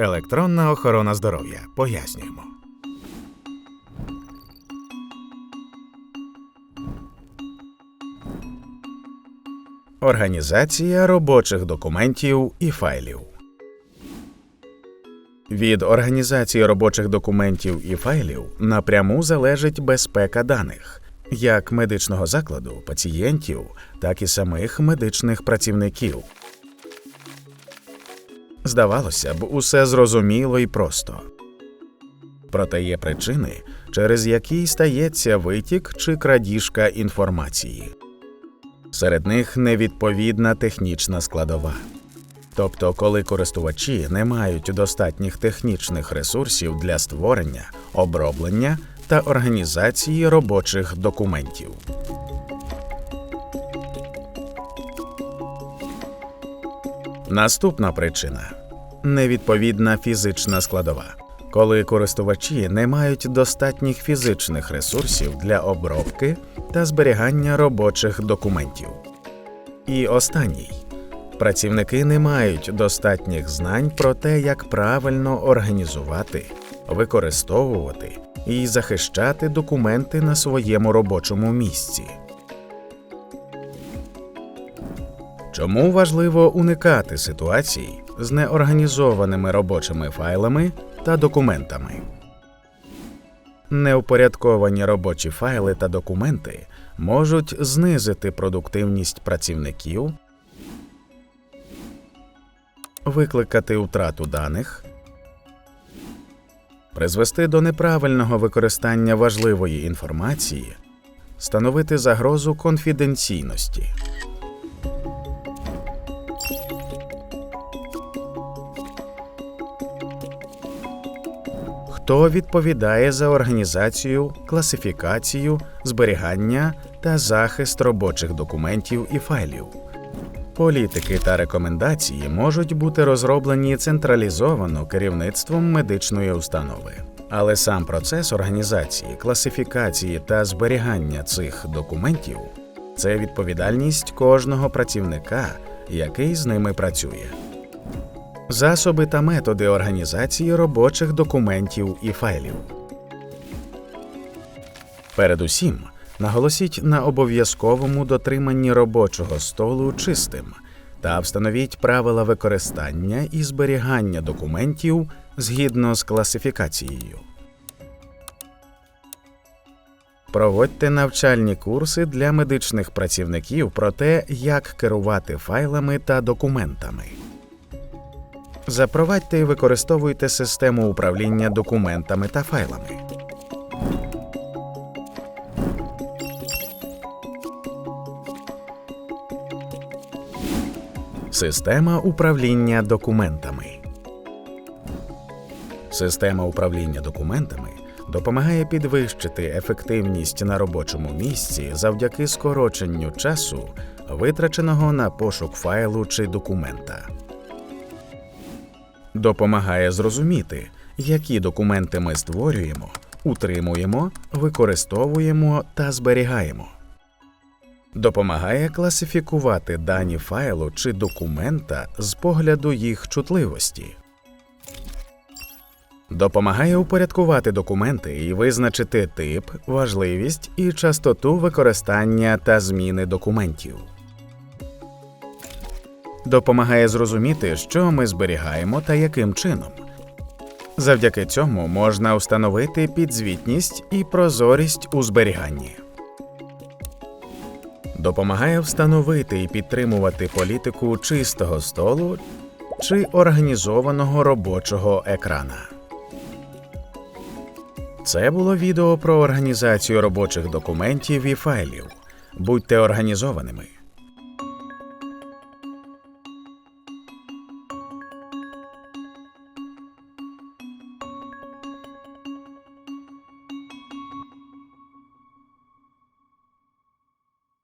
Електронна охорона здоров'я. Пояснюємо. Організація робочих документів і файлів. Від організації робочих документів і файлів напряму залежить безпека даних як медичного закладу, пацієнтів, так і самих медичних працівників. Здавалося б, усе зрозуміло і просто. Проте є причини, через які стається витік чи крадіжка інформації. Серед них невідповідна технічна складова. Тобто, коли користувачі не мають достатніх технічних ресурсів для створення, оброблення та організації робочих документів. Наступна причина невідповідна фізична складова. Коли користувачі не мають достатніх фізичних ресурсів для обробки та зберігання робочих документів. І останній працівники не мають достатніх знань про те, як правильно організувати, використовувати і захищати документи на своєму робочому місці. Чому важливо уникати ситуацій з неорганізованими робочими файлами та документами? Неупорядковані робочі файли та документи можуть знизити продуктивність працівників, викликати втрату даних, призвести до неправильного використання важливої інформації, становити загрозу конфіденційності. Хто відповідає за організацію, класифікацію, зберігання та захист робочих документів і файлів? Політики та рекомендації можуть бути розроблені централізовано керівництвом медичної установи, але сам процес організації, класифікації та зберігання цих документів це відповідальність кожного працівника, який з ними працює. Засоби та методи організації робочих документів і файлів. Передусім, наголосіть на обов'язковому дотриманні робочого столу чистим та встановіть правила використання і зберігання документів згідно з класифікацією. Проводьте навчальні курси для медичних працівників про те, як керувати файлами та документами. Запровадьте і використовуйте систему управління документами та файлами. Система управління документами. Система управління документами допомагає підвищити ефективність на робочому місці завдяки скороченню часу, витраченого на пошук файлу чи документа. Допомагає зрозуміти, які документи ми створюємо, утримуємо, використовуємо та зберігаємо. Допомагає класифікувати дані файлу чи документа з погляду їх чутливості. Допомагає упорядкувати документи і визначити тип, важливість і частоту використання та зміни документів. Допомагає зрозуміти, що ми зберігаємо та яким чином. Завдяки цьому можна встановити підзвітність і прозорість у зберіганні. Допомагає встановити і підтримувати політику чистого столу чи організованого робочого екрана. Це було відео про організацію робочих документів і файлів. Будьте організованими.